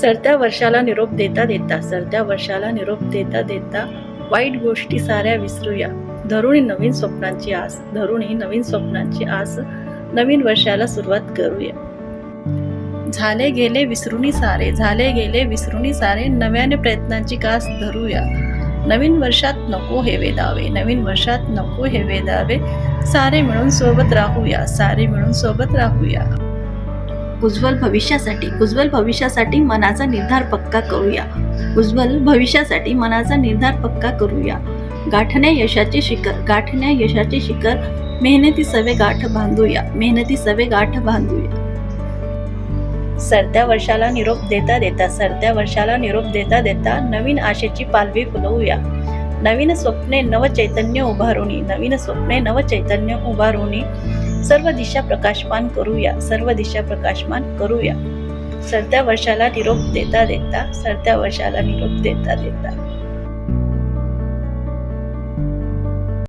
सरत्या वर्षाला निरोप देता देता सरत्या वर्षाला निरोप देता देता वाईट गोष्टी साऱ्या विसरूया. धरुणी नवीन स्वप्नांची आस धरुणी नवीन स्वप्नांची आस नवीन वर्षाला सुरुवात करूया. झाले गेले विसरूनी सारे झाले गेले विसरूनी सारे नव्याने प्रयत्नांची कास धरूया. नवीन वर्षात नको हे वेदावे नवीन वर्षात नको हे वेदावे. सारे मिळून सोबत राहूया सारे मिळून सोबत राहूया. उज्ज्वल भविष्यासाठी उज्ज्वल भविष्यासाठी मनाचा निर्धार पक्का करूया. उज्ज्वल भविष्यासाठी मनाचा निर्धार पक्का करूया. गाठण्या यशाचे शिखर गाठण्या यशाचे शिखर. मेहनती सवे गाठ बांधूया मेहनती सवे गाठ बांधूया. सरत्या वर्षाला निरोप देता देता सरत्या वर्षाला निरोप देता देता नवीन आशेची पालवी फुलवूया. नवीन स्वप्ने नव चैतन्य उभारुणी नवीन स्वप्ने नव चैतन्य उभारुणी सर्व दिशा प्रकाशमान करूया सर्व दिशा प्रकाशमान करूया. सरत्या वर्षाला निरोप देता देता सरत्या वर्षाला निरोप देता देता.